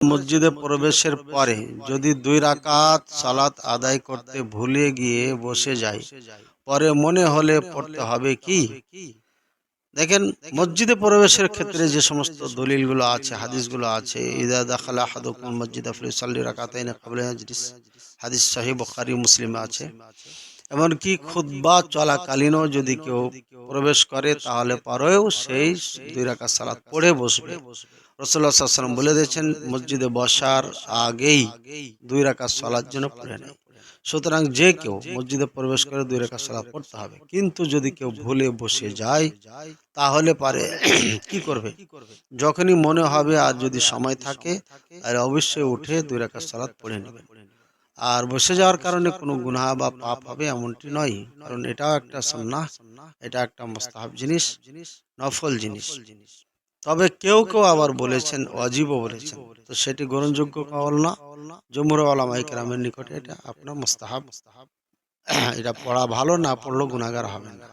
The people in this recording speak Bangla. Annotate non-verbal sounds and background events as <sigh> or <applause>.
মসজিদে প্রবেশের পরে যদি দুই রাকাত সালাত আদায় করতে ভুলে গিয়ে বসে যায়, পরে মনে হলে পড়তে হবে কি? দেখেন, মসজিদে প্রবেশের ক্ষেত্রে যে সমস্ত দলিলগুলো আছে, হাদিসগুলো আছে, ইদা দাখালা হাদুকুম মসজিদ আফলি সাল্লি রাকাতাইন হাদিস সহিহ বুখারী, মুসলিমে আছে। এমনকি খুতবা চলাকালীনও যদি কেউ প্রবেশ করে, তাহলে পরেও সেই দুই রাকাত সালাত পড়ে বসবে। রসুল্লাহ সাল্লাম বলে দিয়েছেন, মসজিদে বসার আগেই দুই রাকাত সালার জন্য পড়ে নেয়। সুতরাং যে কেউ মসজিদে প্রবেশ করে দুই রেখা সালাদ পড়তে হবে। কিন্তু যদি কেউ ভুলে বসে যায়, তাহলে পারে <clears throat> কি করবে? যখনই মনে হবে আর যদি সময় থাকে আর অবশ্যই উঠে দুই রেখা সালাদ পড়ে নেবে আর বসে যাওয়ার কারণে কোনো গুনাহ বা পাপ হবে এমনটি নয়। কারণ এটাও একটা সন্না এটা একটা মোস্তাহাব জিনিস জিনিস নফল জিনিস। তবে কেউ কেউ আবার বলেছেন অজীবও বলেছেন। তো সেটি গ্রহণযোগ্য কল না। জমুর আলামাই কেরামের নিকটে এটা আপনার মোস্তাহাব। <coughs> এটা পড়া ভালো না পড়লেও গুণাগার হবে না।